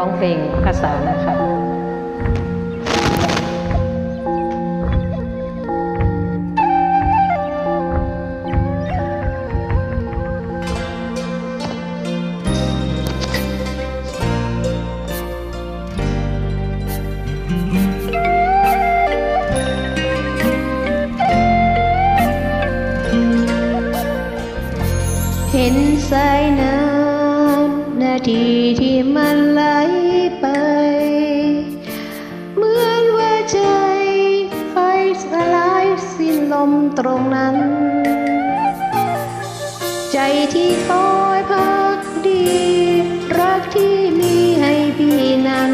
้องเพลงภาษานะคะเห็นสายน้ำนาทีที่มัน ตรงนั้น ใจที่คอยพักดี รักที่มีให้พี่นั้น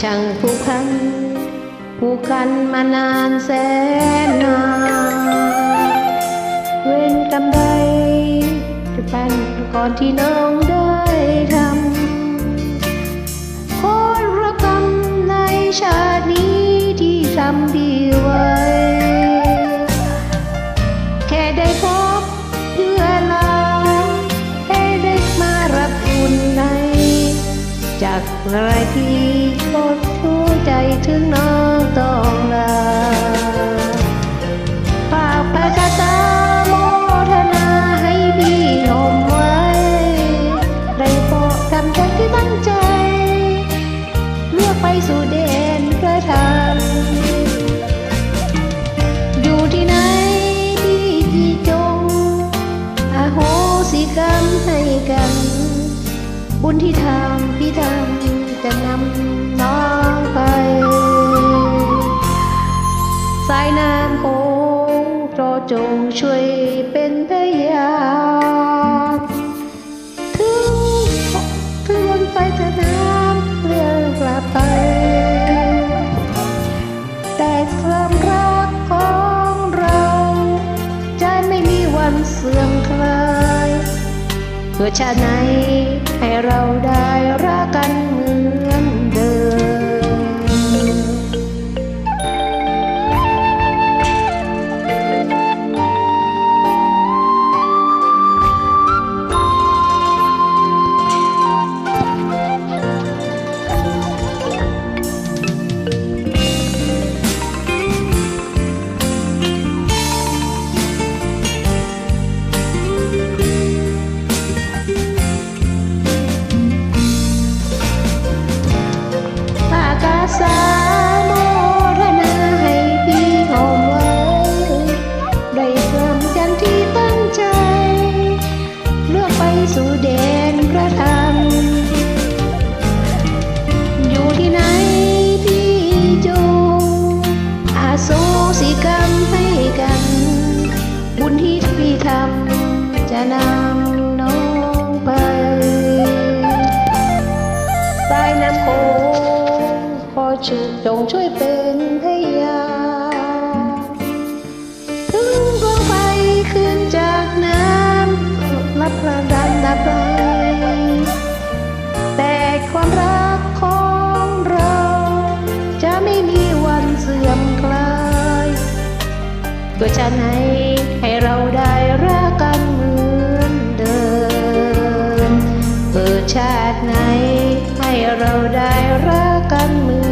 ช่างผูกพันผูกกันมานานแสนนานเว้นกรรมใดจะเป็นก่อนที่น้องได้ทำขอรับกรรมในชาตินี้ที่ทำดี ได้พบเพื่อลาแค่ได้มารับคุณใน จากไรที่กดหัวใจถึงน้องต้องลาฝากพระคาถาโมทนาให้พี่หอมไว้ ได้โปรดทำใจที่ตั้งใจเลือกไปสู่เดนพระธรรม กรรมให้กัน บุญที่ทำพี่ทำจะนำน้องไป สายน้ำโขงรอจงช่วย เพื่อชาติไหนให้เราได้ นำน้องไปสายน้ำโขงขอเชุจงช่วยเป็นพยานถึงดวงไฟขึ้นจากน้ำรับประดันดับไปแต่ความรักของเรา จะไม่มีวันเสื่อมคลาย ตัวฉันให้ให้เราได้รักกัน ชาติไหน ให้เราได้รักกันเหมือน